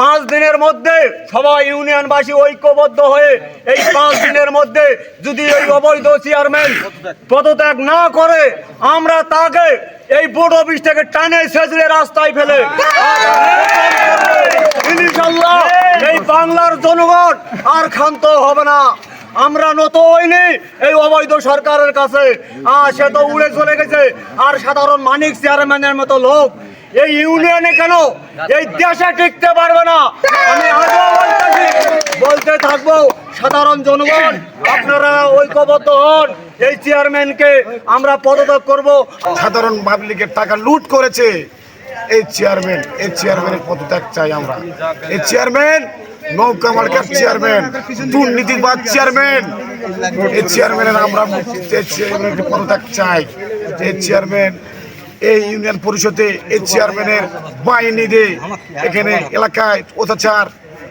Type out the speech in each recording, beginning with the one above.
পাঁচ দিনের মধ্যে সবাই ইউনিয়নবাসী ঐক্যবদ্ধ হয়ে এই পাঁচ দিনের মধ্যে যদি এই অবৈধ চেয়ারম্যান পদত্যাগ না করে, আমরা তাকে এই বোর্ড অফিস থেকে টানে সেজলে রাস্তায় ফেলে। এই বাংলার জনগণ আর ক্ষান্ত হবে না। আমরা নত হইনি এই অবৈধ সরকারের কাছে। আর সে তো উড়ে চলে গেছে। আর সাধারণ মানিক চেয়ারম্যানের মতো লোক এই ইউনিয়নে কেন? এই দেশে টিকতে পারবে না। আমি আগেও বলতেছি, বলতে থাকব, সাধারণ জনগণ, আপনারা ঐক্যবদ্ধ হন। এই চেয়ারম্যানকে আমরা পদত্যাগ করব। সাধারণ পাবলিকের টাকা লুট করেছে এই চেয়ারম্যান। এই চেয়ারম্যানের পদত্যাগ চাই আমরা। এই চেয়ারম্যান, নৌকা মার্কার চেয়ারম্যান, দুর্নীতিবাদ চেয়ারম্যান। এই চেয়ারম্যানের আমরা পদত্যাগ চাই, এই চেয়ারম্যান এই ইউনিয়ন পরিষদে এই চেয়ারম্যানের বাহিনীতে এখানে এলাকায় অত্যাচার,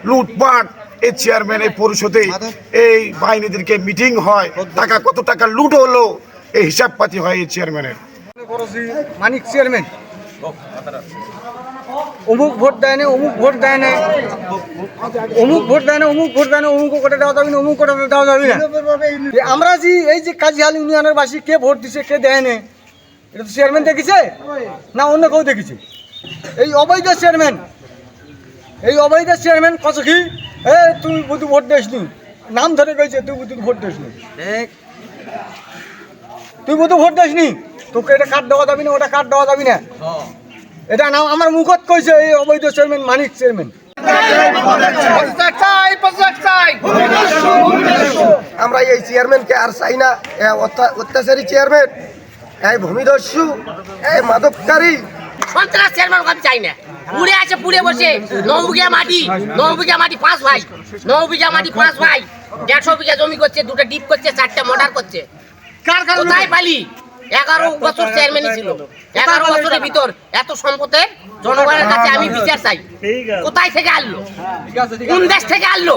লুটপাট, এই চেয়ারম্যান এই পরিষদে এই বাহিনীদেরকে মিটিং হয়। টাকা কত টাকা লুট হলো? এই হিসাব পাতি হয় এই চেয়ারম্যানের। মানিক চেয়ারম্যান। অমুক ভোট দেয় না অমুক ভোট দেয় না অমুক ভোট দেয় না অমুক ভোট দেয় না অমুক করে দেওয়া যাবে না, অমুক করে দেওয়া যাবে না। আমরা যে এই যে কাজিহাল ইউনিয়নের বাসী, কে ভোট দিছে, কে দেয় না এটা তো চেয়ারম্যান দেখেছে? না অন্য কেউ দেখেছে? এই অবৈধ চেয়ারম্যান এই অবৈধ চেয়ারম্যান কত কি? এ তুই বুধ ভোট দিসনি। নাম ধরে গেছে তুই বুধ ভোট দিসনি। তুই বুধ ভোট দিসনি? তোকে এটা কার্ড দেওয়া যাবি না ওটা কার্ড দেওয়া যাবি না? এটা নাম আমার মুখত কইছে এই অবৈধ চেয়ারম্যান মানিক চেয়ারম্যান আমরা এই চেয়ারম্যানকে আর চাই না অত্যা- অত্যাচারী চেয়ারম্যান এই ভূমিদস্যু এই মাদককারী। সন্ত্রাস চেয়ারম্যান আমি চাই না। পুড়ে আছে পুড়ে বসে। নৌ বিঘা মাটি নৌ বিঘা মাটি পাঁচ ভাই। নৌ বিঘা মাটি পাঁচ ভাই। দেড়শো বিঘা জমি করছে দুটো ডিপ করছে চারটে মোটর করছে। কোথায় পালি? এগারো বছর চেয়ারম্যানই ছিল। এগারো বছরের ভিতর এত সম্পদে জনগণের কাছে আমি বিচার চাই। কোথায় থেকে আনলো? কোন দেশ থেকে আনলো?